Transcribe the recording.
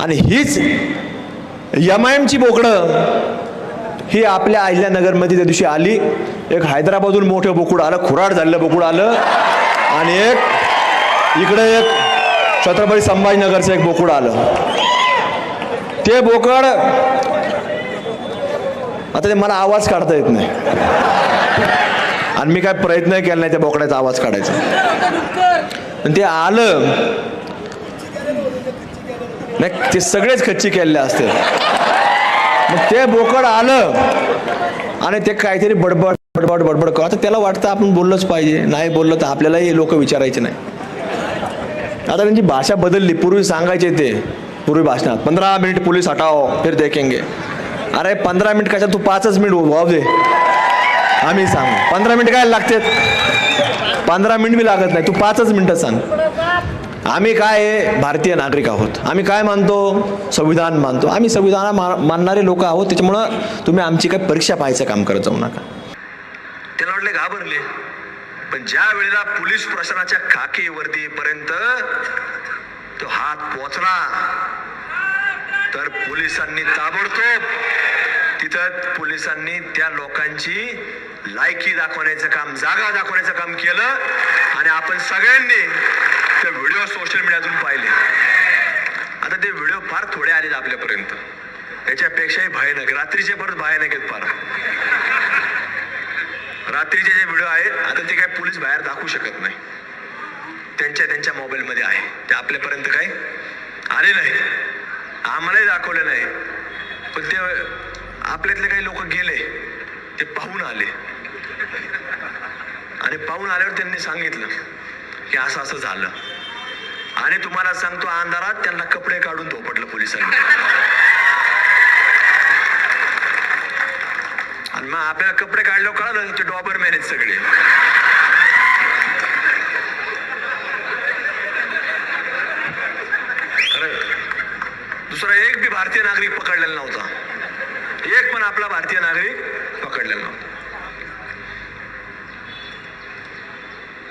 आणि हीच M I एमची बोकडं ही आपल्या अहिल्यानगरमध्ये त्या दिवशी आली. एक हैदराबादहून मोठं बोकुड आलं खुराड झालेलं बोकुड आलं. आणि एक इकडे एक छत्रपती संभाजीनगरचं एक बोकुड आलं. ते बोकड आता ते मला आवाज काढता येत नाही. आणि मी काय प्रयत्न केला नाही त्या बोकड्याचा आवाज काढायचा. पण ते आलं. नाही ते सगळेच खच्ची केलेले असते. मग ते बोकड आलं आणि ते काहीतरी बडबड बडबड बडबड कर आता त्याला वाटतं आपण बोललंच पाहिजे. नाही बोललं तर आपल्यालाही लोक विचारायचे नाही. आता त्यांची भाषा बदलली. पूर्वी सांगायचे ते. पूर्वी भाषणात पंधरा मिनिट पोलीस हटाओ फिर देखेंगे. अरे पंधरा मिनिट कशा तू पाचच मिनिट वाव दे. आम्ही सांग. पंधरा मिनिट काय लागतात? पंधरा मिनिट बी लागत नाही. तू पाचच मिनिटं सांग. आम्ही काय भारतीय नागरिक आहोत? आम्ही काय मानतो? संविधान मानतो. आम्ही संविधान मा- मानणारे लोक आहोत. त्याच्यामुळं तुम्ही आमची काय परीक्षा पाहायचं काम करत जाऊ नका. त्याला वाटले घाबरले. पण ज्या वेळेला पोलीस प्रशासनाच्या खाकी वर्दीपर्यंत तो हात पोचला तर पोलिसांनी ताबडतोब तिथं पोलिसांनी त्या लोकांची लायकी दाखवण्याचं काम जागा दाखवण्याचं काम केलं. आणि आपण सगळ्यांनी त्या व्हिडिओ सोशल मीडियातून पाहिले. आता ते व्हिडिओ फार थोडे आलेत आपल्यापर्यंत. त्याच्यापेक्षाही भयानक. रात्रीचे परत भयानक आहेत फार. रात्रीचे जे व्हिडिओ आहेत आता ते काय पोलीस बाहेर दाखवू शकत नाही. त्यांच्या त्यांच्या मोबाईलमध्ये आहे. ते आपल्यापर्यंत काय आले नाही. आम्हालाही दाखवले नाही. पण ते आपल्यातले काही लोक गेले ते पाहून आले. आणि पाहून आल्यावर त्यांनी सांगितलं की असं असं झालं. आणि तुम्हाला सांगतो अंधारात त्यांना कपडे काढून धोपटलं पोलिसांनी. आणि मग आपल्याला कपडे काढल्यावर कळालं ते डॉबर मॅनेज सगळे. दुसरा एक बी भारतीय नागरिक पकडलेला नव्हता. एक पण आपला भारतीय नागरिक पकडलेला नव्हता.